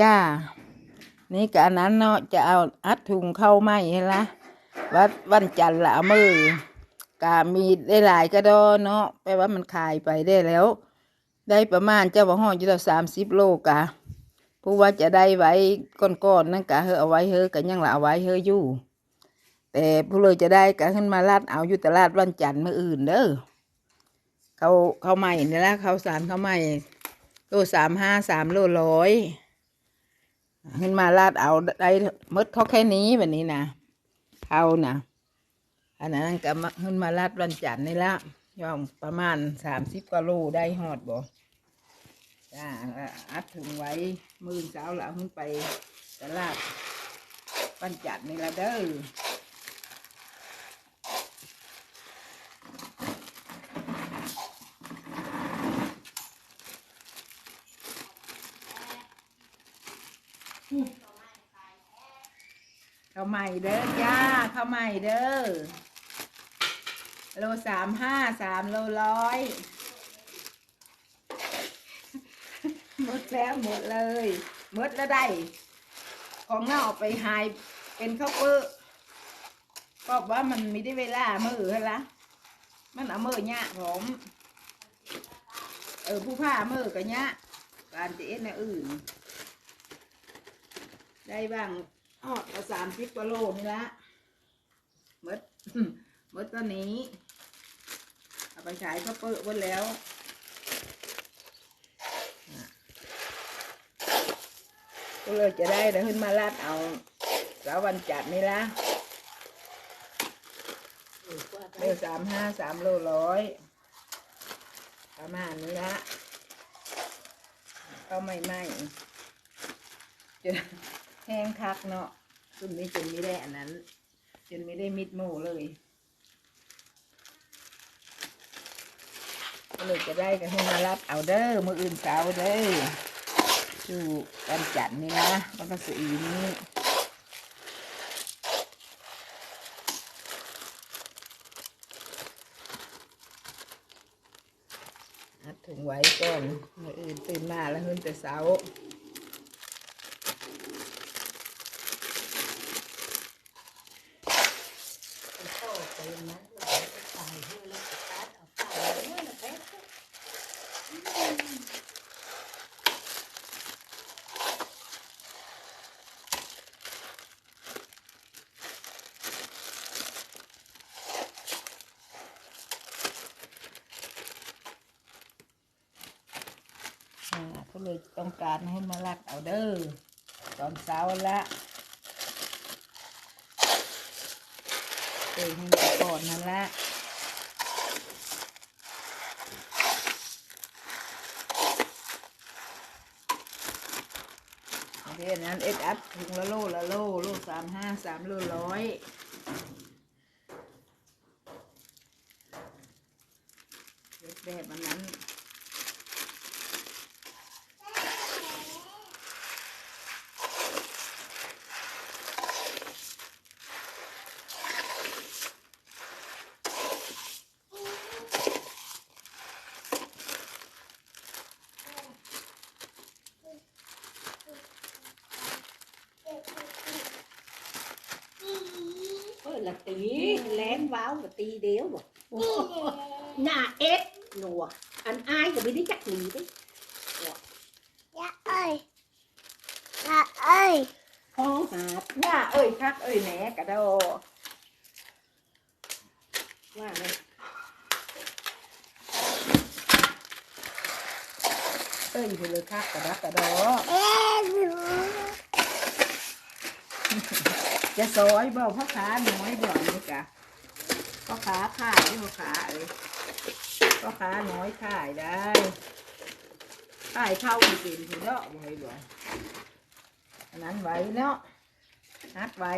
จ้า นี่กอันนั้นเนาะจะเอาอัดถุงเข้าไหมเห็นละวัดวันจันทร์ละมือกามีได้หลายกระดอเนาะแปลว่ามันขายไปได้แล้ว ได้ประมาณเจ้าว่ห้องอยู่ละสามสิบโลกะผู้ว่าจะได้ไว้ก้อนๆนั่นกะเฮอเอาไว้เฮอกันยังละเอาไว้เฮออยู่ แต่ผู้เลยจะได้กะขึ้นมาลาดเอาอยู่ตลาดวันจันทร์มื่ออื่นเด้อเขาเขาใหม่นี่ละเขาสารเขาใหม่โลสามห้าสามโลร้อย ขึ้นมาลาดเอาได้มดเขาแค่นี้แบบนี้นะเขานะอันนั้นก็ขึ้นมาลาดวันจันทร์นี่ละย่อมประมาณสามสิบกว่าโลได้หอดบ่จ้าอัดถึงไว้มือเช้าแล้วขึ้นไปตลาดวันจันทร์นี่ละเด้อ ข้าวใหม่เด้อจ้าข้าวใหม่เด้อโลสามห้าสามโลร้อยหมดแล้วหมดเลยหมดแล้วได้ ของเน่าเอาไปหายเป็นข้าวเปื้อก็ว่ามันไม่ได้เวลามือเหรอมันเอามือเนี่ยผมเออผู้ผ้ามือกันเนี่ยการจะเอ็ดในอื่น ได้บ้าง อ๋อเอาสามสิบกว่าโลนี่ละหมดหมดตัวนี้ เอาไปขายก็เปิดวันแล้วก็เลยจะได้เดี๋ยวขึ้นมาลาดเอาสาววันจัดนี่ละเดือสามห้าสามโลร้อยประมาณนี้ละก็ไม่ไม่จน แห้งคักเนาะจนนี้จนไม่ได้อันนั้น จนไม่ได้มิดโมเลยก็เลยจะได้กันให้มารับเอาเด้อมืออื่นเสาเด้ออยู่วันจันทร์นี่นะวันพฤหัสนี้ถุงไว้ก่อนมืออื่นตื่นมาแล้วหืนแต่เสาร์ อ่า ก็เลยต้องการให้มาลักเอาเด้อตอนเช้าละเตยให้มันก่อนนั่นละเดี๋ยวนั้นเอ็ดอัพถุงละโลละโลโลสามห้าสามโลร้อยเด็ดแบบมันนั้น เออละตีแหลมว้าวละตีเดียวบ่หน้าเอ็ดห นัวอันอายก็ไม่ได้จักหนีเด้ Dạ ơi Dạ ơi ห้องหาดหน้าเอ้ยคักเอ้ยแห นกระโดว่าไงเอ้ยเลยคักกระดักกระโด Em จะซอยบ่พ่อขาน้อยบ่นี่กะพ่อขาขายพ่อขาเอ้ยพ่อขาน้อยขายได้ขายเข้ากเป็นทีเนาะบ่ให้บ่อันนั้นไว้เนาะนัดไว้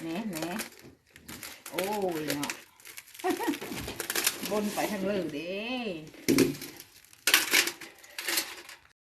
แหนแหนโอ้ยเนาะบนไปทางเลยเด้